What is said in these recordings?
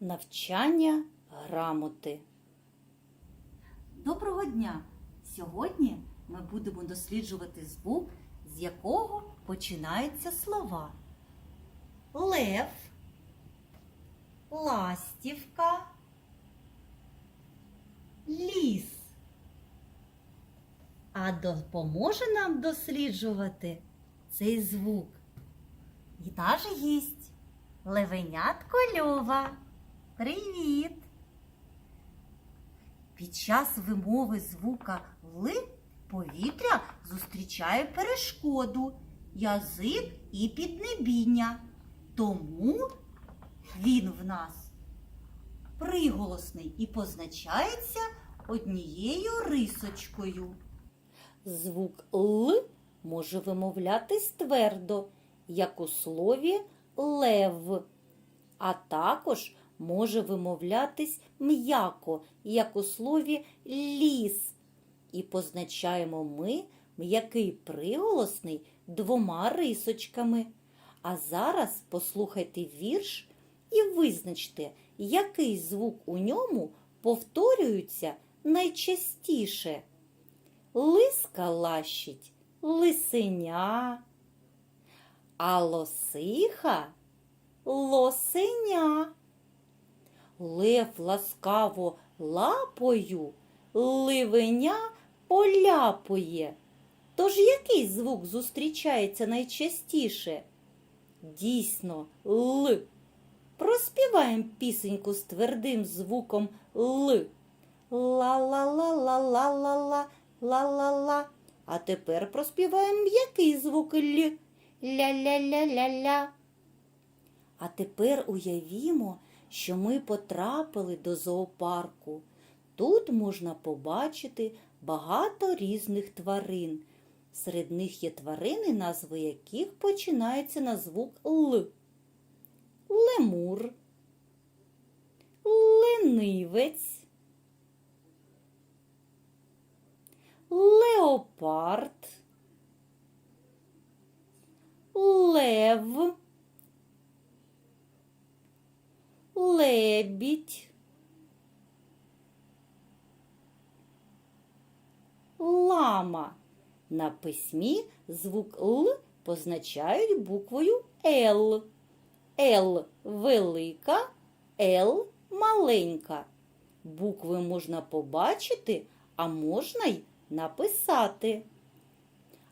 Навчання грамоти. Доброго дня! Сьогодні ми будемо досліджувати звук, з якого починаються слова. Лев, ластівка, ліс. А допоможе нам досліджувати цей звук. І наш гість Левенятко Льова. Привіт! Під час вимови звука Л повітря зустрічає перешкоду, язик і піднебіння. Тому він в нас приголосний і позначається однією рисочкою. Звук Л може вимовлятись твердо, як у слові лев, а також може вимовлятись м'яко, як у слові ліс. І позначаємо ми м'який приголосний двома рисочками. А зараз послухайте вірш і визначте, який звук у ньому повторюється найчастіше. Лиска лащить лисеня, а лосиха Лев ласкаво лапою, ливеня поляпує. Тож який звук зустрічається найчастіше? Дійсно, Л. Проспіваємо пісеньку з твердим звуком Л. Ла-ла-ла-ла-ла-ла-ла, ла-ла-ла. А тепер проспіваємо м'який звук Л. Ля-ля-ля-ля-ля. А тепер уявімо, що ми потрапили до зоопарку. Тут можна побачити багато різних тварин. Серед них є тварини, назви яких починаються на звук Л. Лемур, ленивець, леопард, лев, лебідь, лама. На письмі звук Л позначають буквою Л. Л велика, Л маленька. Букви можна побачити, а можна й написати.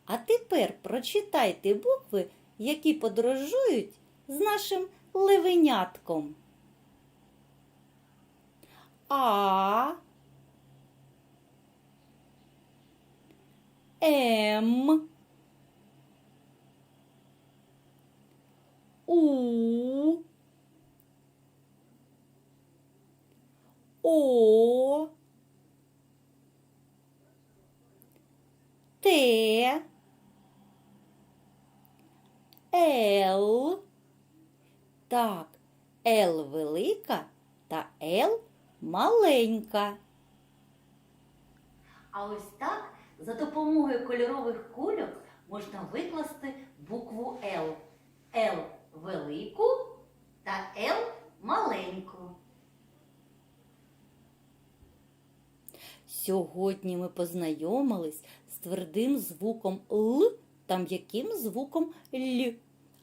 А тепер прочитайте букви, які подорожують з нашим левенятком. А, М, У, О, Т, Л. Так, Л велика та Л маленька. А ось так за допомогою кольорових кульок можна викласти букву Л. Л велику та Л маленьку. Сьогодні ми познайомились з твердим звуком Л та м'яким звуком Л,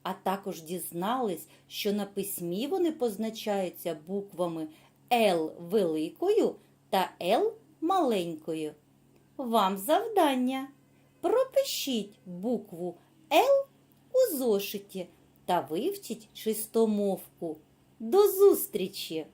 а також дізнались, що на письмі вони позначаються буквами Л великою та Л маленькою. Вам завдання. Пропишіть букву Л у зошиті та вивчіть чистомовку. До зустрічі!